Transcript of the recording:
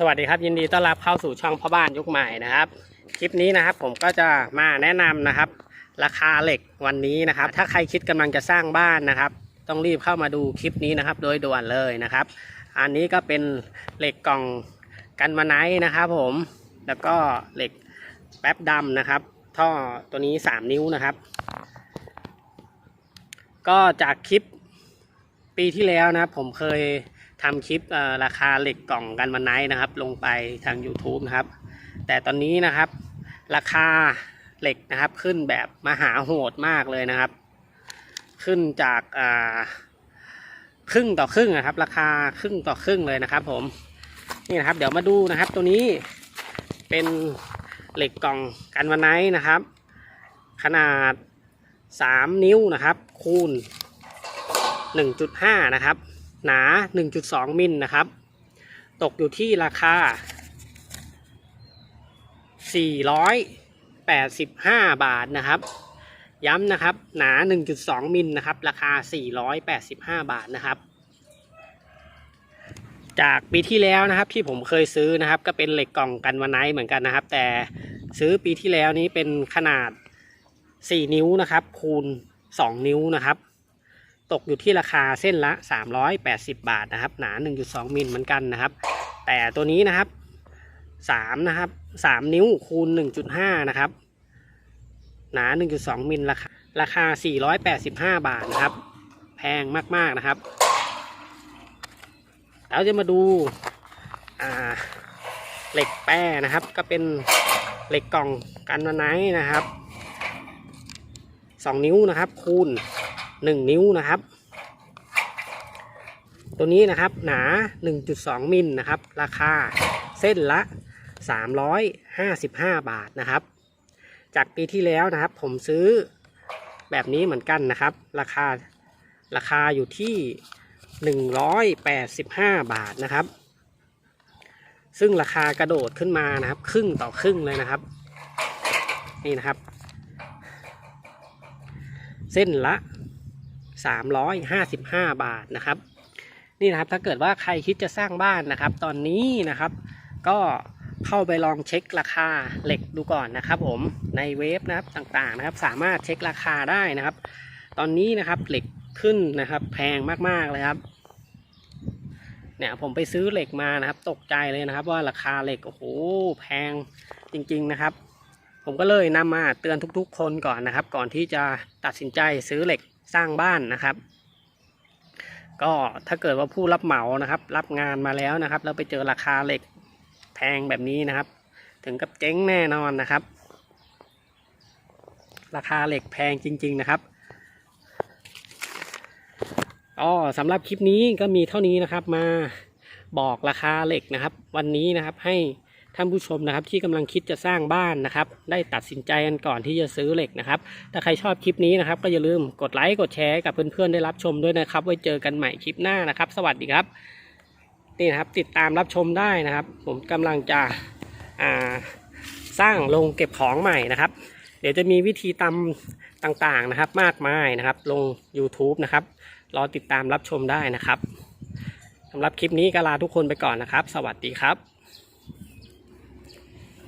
สวัสดีครับยินดีต้อนรับเข้าสู่ช่องพ่อบ้านยุคใหม่นะครับ คลิปนี้นะครับผมก็จะมาแนะนำนะครับ ราคาเหล็กวันนี้นะครับ ถ้าใครคิดกำลังจะสร้างบ้านนะครับ ต้องรีบเข้ามาดูคลิปนี้นะครับ โดยด่วนเลยนะครับ อันนี้ก็เป็นเหล็กกล่องกันมาไนท์นะครับผมแล้วก็เหล็กแป๊บดำนะครับ ท่อตัวนี้ 3 นิ้วนะครับ ก็จากคลิปปีที่แล้วนะผมเคย ทำคลิปราคาเหล็กกล่องกันวันไนท์นะครับ ลงไปทาง YouTube นะครับ แต่ตอนนี้นะครับ ราคาเหล็กนะครับ ขึ้นแบบมหาโหดมากเลยนะครับ ขึ้นจากาครึ่งต่อครึ่งนะครับ ราคาครึ่งต่อครึ่งเลยนะครับ ผมนี่นะครับ เดี๋ยวมาดูนะครับ ตัวนี้เป็นเหล็กกล่องกันวันไนท์นะครับ ขนาด 3 นิ้วนะครับ คูณ 1.5 นะครับ หนา 1.2 มิลนะครับ ตกอยู่ที่ราคา 485 บาทนะครับ ย้ำนะครับ หนา 1.2 มิลนะครับ ราคา 485 บาทนะครับ จากปีที่แล้วนะครับที่ผมเคยซื้อนะครับ ก็เป็นเหล็กกล่องกันวันไนท์เหมือนกันนะครับ แต่ซื้อปีที่แล้วนี้เป็นขนาด 4 นิ้วนะครับ คูณ 2 นิ้วนะครับ ตกอยู่ที่ราคาเส้นละ 380 บาทนะครับ หนา 1.2 มิลเหมือนกันนะครับ แต่ตัวนี้นะครับ3นะครับ3นิ้วคูณ 1.5 นะครับ หนา 1.2 มิลราคาราคา 485 บาทนะครับ แพงมากๆนะครับ แล้วจะมาดูาเหล็กแป้นะครับ ก็เป็นเหล็กกล่องกันวันไนนะครับ 2 นิ้วนะครับคูณ 1นิ้วนะครับ ตัวนี้นะครับหนา 1.2 มิลนะครับ ราคาเส้นละ 355 บาทนะครับ จากปีที่แล้วนะครับ ผมซื้อแบบนี้เหมือนกันนะครับ ราคาราคาอยู่ที่ 185 บาทนะครับ ซึ่งราคากระโดดขึ้นมานะครับ ครึ่งต่อครึ่งเลยนะครับ นี่นะครับ เส้นละ 355 บาทนะครับ นี่นะครับถ้าเกิดว่าใครคิดจะสร้างบ้านนะครับ ตอนนี้นะครับ ก็เข้าไปลองเช็คราคาเหล็กดูก่อนนะครับผมในเว็บนะครับต่างๆนะครับ สามารถเช็คราคาได้นะครับ ตอนนี้นะครับเหล็กขึ้นนะครับ แพงมากๆเลยครับเนี่ยผมไปซื้อเหล็กมานะครับ ตกใจเลยนะครับ ว่าราคาเหล็กโอ้โหแพงจริง ๆนะครับ ผมก็เลยนำมาเตือนทุกๆ คนก่อนนะครับ ก่อนที่จะตัดสินใจซื้อเหล็ก สร้างบ้านนะครับ ก็ถ้าเกิดว่าผู้รับเหมานะครับ รับงานมาแล้วนะครับ แล้วไปเจอราคาเหล็กแพงแบบนี้นะครับ ถึงกับเจ๊งแน่นอนนะครับ ราคาเหล็กแพงจริง ๆนะครับอ๋อสำหรับคลิปนี้ก็มีเท่านี้นะครับ มาบอกราคาเหล็กนะครับ วันนี้นะครับให้ ท่านผู้ชมนะครับที่กำลังคิดจะสร้างบ้านนะครับ ได้ตัดสินใจกันก่อนที่จะซื้อเหล็กนะครับ ถ้าใครชอบคลิปนี้นะครับ ก็อย่าลืมกดไลค์กดแชร์กับเพื่อนๆได้รับชมด้วยนะครับ ไว้เจอกันใหม่คลิปหน้านะครับ สวัสดีครับนี่นะครับติดตามรับชมได้นะครับ ผมกำลังจะสร้างโรงเก็บของใหม่นะครับ เดี๋ยวจะมีวิธีตำต่างๆนะครับ มากมายนะครับ ลง YouTube นะครับรอติดตามรับชมได้นะครับสำหรับคลิปนี้ก็ลาทุกคนไปก่อนนะครับ สวัสดีครับ